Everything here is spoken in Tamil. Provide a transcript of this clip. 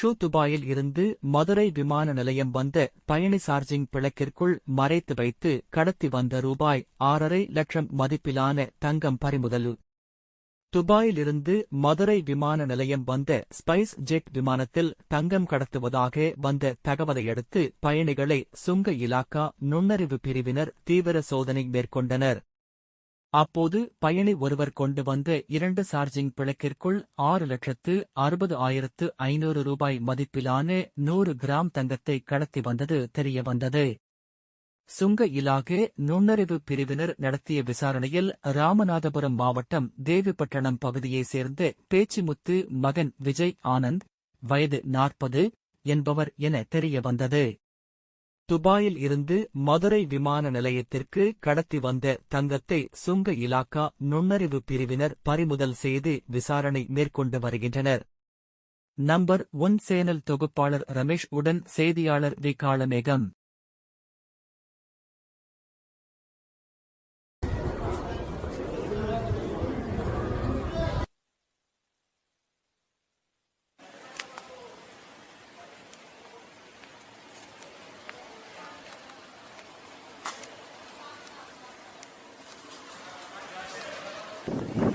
ஷூ துபாயில் இருந்து மதுரை விமான நிலையம் வந்த பயணி சார்ஜிங் பிளக்கிற்குள் மறைத்து வைத்து கடத்தி வந்த ரூபாய் ஆறரை லட்சம் மதிப்பிலான தங்கம் பறிமுதல். துபாயிலிருந்து மதுரை விமான நிலையம் வந்த ஸ்பைஸ் ஜெட் விமானத்தில் தங்கம் கடத்துவதாக வந்த தகவலையடுத்து பயணிகளை சுங்க இலாக்கா நுண்ணறிவு பிரிவினர் தீவிர சோதனை மேற்கொண்டனர். அப்போது பயணி ஒருவர் கொண்டு வந்த இரண்டு சார்ஜிங் பிளக்கிற்குள் ஆறு லட்சத்து அறுபது ஆயிரத்து ஐநூறு ரூபாய் மதிப்பிலான நூறு கிராம் தங்கத்தை கடத்தி வந்தது தெரியவந்தது சுங்க இலாகே நுண்ணறிவு பிரிவினர் நடத்திய விசாரணையில் ராமநாதபுரம் மாவட்டம் தேவிப்பட்டணம் பகுதியைச் சேர்ந்த பேச்சிமுத்து மகன் விஜய் ஆனந்த் வயது நாற்பது என்பவர் என தெரியவந்தது துபாயில் இருந்து மதுரை விமான நிலையத்திற்கு கடத்தி வந்த தங்கத்தை சுங்க இலாக்கா நுண்ணறிவு பிரிவினர் பறிமுதல் செய்து விசாரணை மேற்கொண்டு வருகின்றனர். நம்பர் ஒன் சேனல் தொகுப்பாளர் ரமேஷ் உடன் செய்தியாளர் வி காளமேகம் Yeah.